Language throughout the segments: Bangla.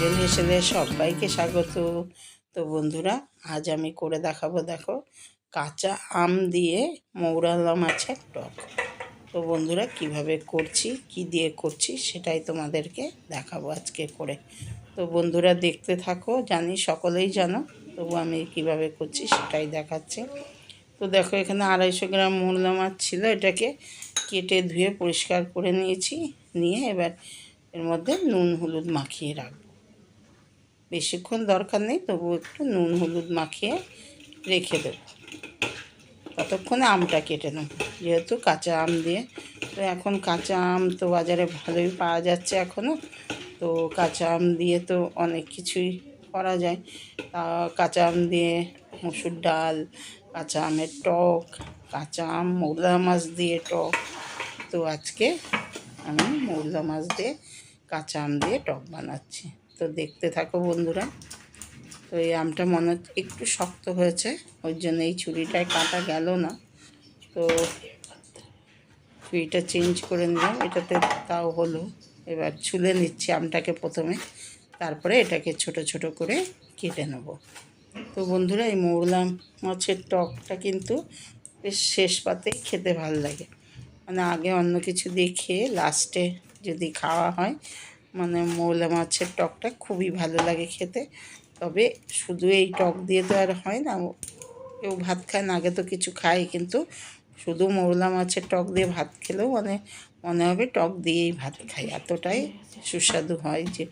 কাজল হেসেলে সবাইকে স্বাগত। তো বন্ধুরা, আজ আমি করে দেখাবো, দেখো, কাঁচা আম দিয়ে মৌরালা মাছের টক। তো বন্ধুরা, কীভাবে করছি, কি দিয়ে করছি, সেটাই তোমাদেরকে দেখাবো আজকে করে। তো বন্ধুরা, দেখতে থাকো, জানি সকলেই জানো, তবু আমি কীভাবে করছি সেটাই দেখাচ্ছি। তো দেখো, এখানে আড়াইশো গ্রাম মোরলা মাছ ছিল, এটাকে কেটে ধুয়ে পরিষ্কার করে নিয়েছি, নিয়ে এবার এর মধ্যে নুন, হলুদ মাখিয়ে রাখব। বেশিক্ষণ দরকার নেই তবু একটু নুন হলুদ মাখিয়ে রেখে দেবো। ততক্ষণে আমটা কেটে নেব, যেহেতু কাঁচা আম দিয়ে। তো এখন কাঁচা আম তো বাজারে ভালোই পাওয়া যাচ্ছে এখনও তো কাঁচা আম দিয়ে তো অনেক কিছুই করা যায়। তা কাঁচা আম দিয়ে মসুর ডাল, কাঁচা আমের টক, কাঁচা আম মোরলা মাছ দিয়ে টক। তো আজকে আমি মোরলা মাছ দিয়ে কাঁচা আম দিয়ে টক বানাচ্ছি। তো দেখতে থাকো বন্ধুরা। তো এই আমটা মনে একটু শক্ত হয়েছে, ওই জন্য এই ছুরিটায় কাটা গেল না। তো ছুরিটা চেঞ্জ করে নিলাম, এটাতে তাও হলো। এবার ছুলে নিচ্ছি আমটাকে প্রথমে, তারপরে এটাকে ছোট ছোট করে কেটে নেব। তো বন্ধুরা, এই মৌলা মাছের টকটা কিন্তু বেশ শেষ পাতেই খেতে ভালো লাগে। মানে আগে অন্য কিছু দিয়ে খেয়ে লাস্টে যদি খাওয়া হয় মানে মৌলা মাছের টকটা খুবই ভালো লাগে খেতে। তবে শুধু এই টক দিয়ে তো আর হয় না, কেউ ভাত খায় না, আগে তো কিছু খায়, কিন্তু শুধু মৌলা মাছের টক দিয়ে ভাত খেলেও মানে মনে হবে টক দিয়েই ভাত খাই। এতটাই সুস্বাদু হয় যে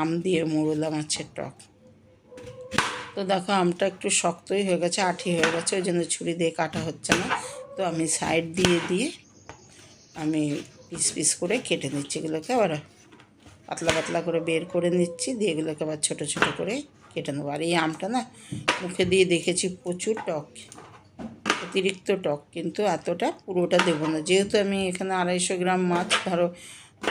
আম দিয়ে মৌলা মাছের টক। তো দেখো আমটা একটু শক্তই হয়ে গেছে, আঠি হয়ে গেছে, ওই জন্য ছুরি দিয়ে কাটা হচ্ছে না। তো আমি সাইড দিয়ে দিয়ে আমি পিস পিস করে কেটে নিচ্ছি এগুলোকে, আবার পাতলা পাতলা করে বের করে নিচ্ছি, দিয়ে এগুলোকে আবার ছোটো ছোটো করে কেটে নেব। আর এই আমটা না, মুখে দিয়ে দেখেছি প্রচুর টক, অতিরিক্ত টক, কিন্তু এতটা পুরোটা দেবো না। যেহেতু আমি এখানে আড়াইশো গ্রাম মাছ, ধরো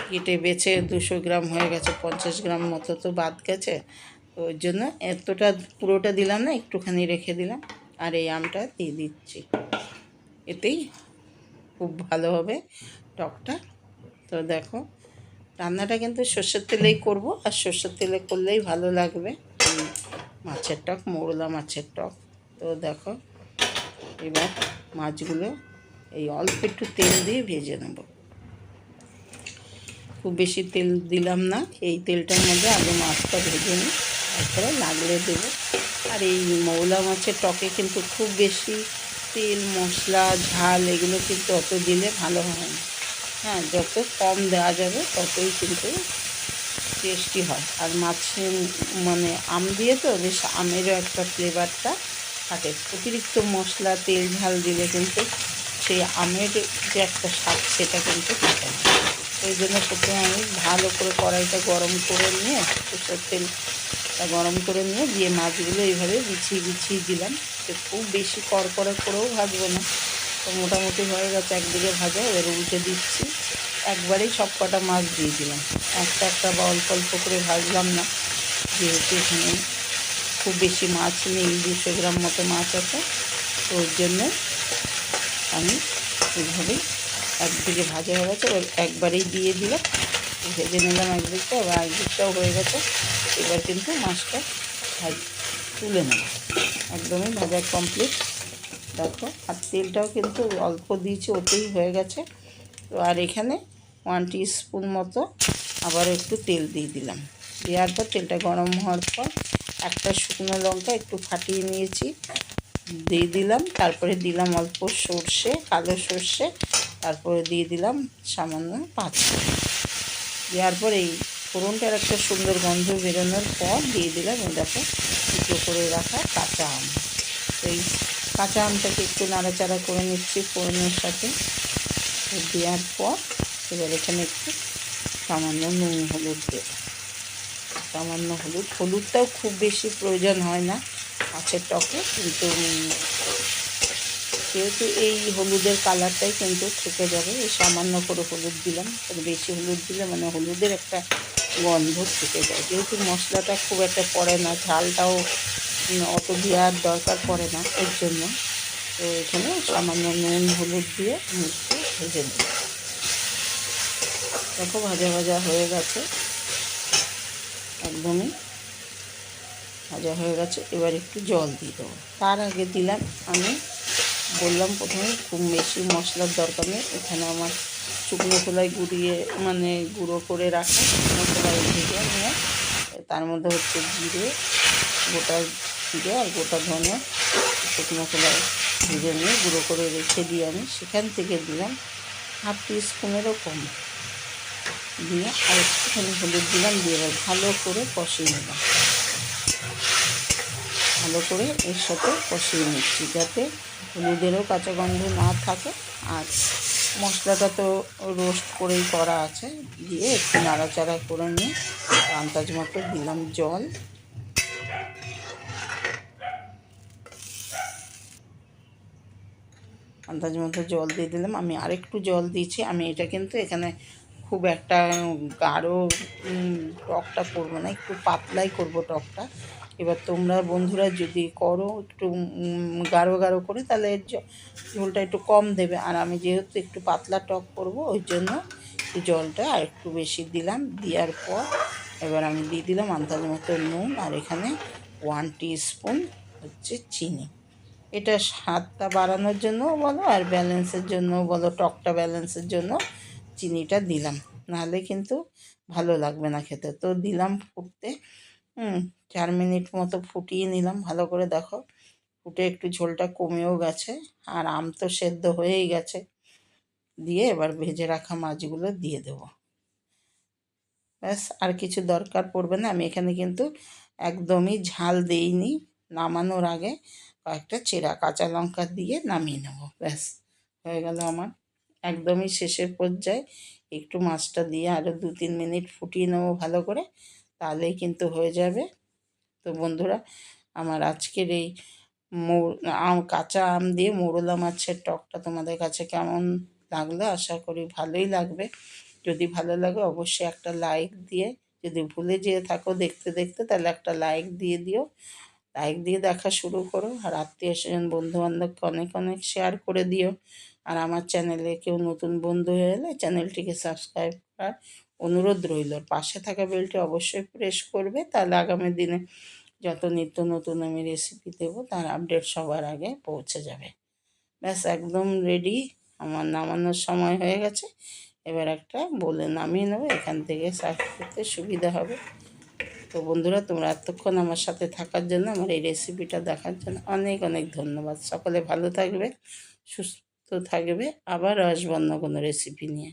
কেটে বেছে দুশো গ্রাম হয়ে গেছে, পঞ্চাশ গ্রাম মতো তো বাদ গেছে, তো ওই জন্য এতটা পুরোটা দিলাম না, একটুখানি রেখে দিলাম, আর এই আমটা দিয়ে দিচ্ছি। এতেই খুব ভালো হবে টকটা। তো দেখো রান্নাটা কিন্তু সর্ষের তেলেই করব, আর সর্ষের তেলে করলেই ভালো লাগবে। মাছের টক, মোরলা মাছের টক। তো দেখো, এবার মাছগুলো এই অল্প একটু তেল দিয়ে ভেজে নেব। খুব বেশি তেল দিলাম না, এই তেলটার মধ্যে আগে মাছটা ভেজে নিই, তারপরে লাগলে দেবো। আর এই মৌলা মাছের টকে কিন্তু খুব বেশি তেল, মশলা, ঝাল, এগুলো কিন্তু অত দিলে ভালো হয় না। হ্যাঁ যত কম দেওয়া যাবে ততই কিন্তু টেস্টি হয়। আর মাছের মানে আম দিয়ে তো বেশ আমেরও একটা ফ্লেভারটা থাকে। অতিরিক্ত মশলা, তেল, ঝাল দিলে কিন্তু সেই আমের যে একটা স্বাদ সেটা কিন্তু থাকে না। ওই জন্য প্রথমে আমি ভালো করে কড়াইটা গরম করে নিয়ে, সরষের তেলটা গরম করে নিয়ে দিয়ে মাছগুলো এইভাবে বিছিয়ে বিছিয়ে দিলাম। খুব বেশি কড়কড়ে করেও ভাজবো না। তো মোটামুটি হয়ে গেছে একদিকে ভাজা, এবার উল্টে দিচ্ছি। একবারেই সব কটা মাছ দিয়ে দিলাম। একটা একটা বা অল্প অল্প করে ভাজলাম না। যেহেতু এখানে খুব বেশি মাছ নেই, দুশো গ্রাম মতো মাছ আছে, তো ওর জন্য আমি এইভাবেই একদিকে ভাজা হয়ে গেছে। এবার একবারেই দিয়ে দিলাম। ভেজে নিলাম একদিকটা, এবার একদিকটাও হয়ে গেছে। এবার কিন্তু মাছটা ভাজ তুলে নেব। একদমই ভাজা কমপ্লিট দেখো, আর তেলটাও কিন্তু অল্প দিয়েছি, ওতেই হয়ে গেছে। তো আর এখানে ওয়ান স্পুন মতো আবার একটু তেল দিয়ে দিলাম। দেওয়ার পর তেলটা গরম হওয়ার পর একটা শুকনো লঙ্কা একটু ফাটিয়ে নিয়েছি, দিয়ে দিলাম। তারপরে দিলাম অল্প সর্ষে, কালো সর্ষে, তারপরে দিয়ে দিলাম সামান্য পাঁচ দেওয়ার পর এই ফোড়নটার একটা সুন্দর গন্ধ বেরোনোর পর দিয়ে দিলাম দেখো, টুকরো করে রাখা কাঁচা আম। এই কাঁচা আমটাকে একটু নাড়াচাড়া করে নিচ্ছি ফোড়নের সাথে। দেওয়ার পর এবার এখানে একটু সামান্য নুন, হলুদ দেব। সামান্য হলুদ। হলুদটাও খুব বেশি প্রয়োজন হয় না মাছের টকে, কিন্তু যেহেতু এই হলুদের কালারটাই কিন্তু থেকে যাবে, এই সামান্য করে হলুদ দিলাম। বেশি হলুদ দিলে মানে হলুদের একটা গন্ধ থেকে যায়। যেহেতু মশলাটা খুব একটা পড়ে না, ঝালটাও অত দেওয়ার দরকার পড়ে না এর জন্য। তো এখানে সামান্য নুন, হলুদ দিয়ে একটু ভেজে নেব দেখো, ভাজা ভাজা হয়ে গেছে। একদমই ভাজা হয়ে গেছে। এবার একটু জল দিয়ে দেবো। তার আগে দিলাম আমি, বললাম প্রথমে খুব বেশি মশলার দরকার নেই। এখানে আমার শুকনো খোলায় গুঁড়িয়ে মানে গুঁড়ো করে রাখা শুকনো খোলায় ভেজে নিয়ে তার মধ্যে হচ্ছে জিরে, গোটা জিরে আর গোটা ধনে শুকনো খোলায় ভেজে নিয়ে গুঁড়ো করে রেখে দিয়ে আমি। সেখান থেকে দিলাম হাফ টি স্পুনেরও কম। দিয়ে আর একটুখানি হলুদ দিলাম, দিয়ে এবার ভালো করে কষিয়ে নিলাম ভালো করে এর সাথে কষিয়ে নিচ্ছি যাতে হলুদেরও কাঁচা গন্ধ না থাকে। আর মশলাটা তো রোস্ট করেই করা আছে। দিয়ে একটু নাড়াচাড়া করে নিয়ে আন্দাজ মতো দিলাম জল। আন্দাজ মতো জল দিয়ে দিলাম। আমি আরেকটু জল দিয়েছি। আমি এটা কিন্তু এখানে খুব একটা গাঢ় টকটা করব না, একটু পাতলাই করব টকটা। এবার তোমরা বন্ধুরা যদি করো, একটু গাঢ় গাঢ় করে, তাহলে ঝোলটা একটু কম দেবে। আর আমি যেহেতু একটু পাতলা টক করব, ওই জন্য জলটা আর একটু বেশি দিলাম। দেওয়ার পর এবার আমি দিয়ে দিলাম আন্দাজ মতো নুন, আর এখানে ওয়ান স্পুন হচ্ছে চিনি। এটা স্বাদটা বাড়ানোর জন্যও বলো আর ব্যালেন্সের জন্যও বলো, টকটা ব্যালেন্সের জন্য চিনিটা দিলাম। নাহলে কিন্তু ভালো লাগবে না খেতে। তো দিলাম ফুটতে। হুম, চার মিনিট মতো ফুটিয়ে নিলাম। ভালো করে দেখো, ফুটে একটু ঝোলটা কমেও গেছে আর আম তো সেদ্ধ হয়েই গেছে। দিয়ে এবার ভেজে রাখা মাছগুলো দিয়ে দেবো। ব্যাস, আর কিছু দরকার পড়বে না। আমি এখানে কিন্তু একদমই ঝাল দেইনি, নামানোর আগে। কয়েকটা চেরা কাঁচা লঙ্কা দিয়ে নামিয়ে নেব। ব্যাস, হয়ে গেল আমার। একদমই শেষের পর্যায়ে একটু মাছটা দিয়ে আরও দু তিন মিনিট ফুটিয়ে নেব ভালো করে, তাহলেই কিন্তু হয়ে যাবে। তো বন্ধুরা, আমার আজকের এই আম, কাঁচা আম দিয়ে মোরলা মাছের টকটা তোমাদের কাছে কেমন লাগল? আশা করি ভালোই লাগবে। যদি ভালো লাগে অবশ্যই একটা লাইক দিয়ে, যদি ভুলে যেয়ে থাকো দেখতে দেখতে, তাহলে একটা লাইক দিয়ে দিও। লাইক দিয়ে দেখা শুরু করো। আর আত্মীয় স্বজন বন্ধু বান্ধবকে অনেক অনেক শেয়ার করে দিও। আর আমার চ্যানেলে কেউ নতুন বন্ধু হয়ে এলে চ্যানেলটিকে সাবস্ক্রাইব করার অনুরোধ রইল। পাশে থাকা বেলটি অবশ্যই প্রেস করবে। তাহলে আগামী দিনে যত নিত্য নতুন আমি রেসিপি দেবো, তার আপডেট সবার আগে পৌঁছে যাবে। ব্যাস, একদম রেডি আমার নামানোর সময় হয়ে গেছে। এবার একটা বলে নামিয়ে নেব। এখান থেকে সার্ভ করতে সুবিধা হবে। তো বন্ধুরা, তোমরা এতক্ষণ আমার সাথে থাকার জন্য, আমার এই রেসিপিটা দেখার জন্য অনেক অনেক ধন্যবাদ। সকলে ভালো থাকবে, সুস্থ থাকবে। আবার আসব অন্য কোনো রেসিপি নিয়ে।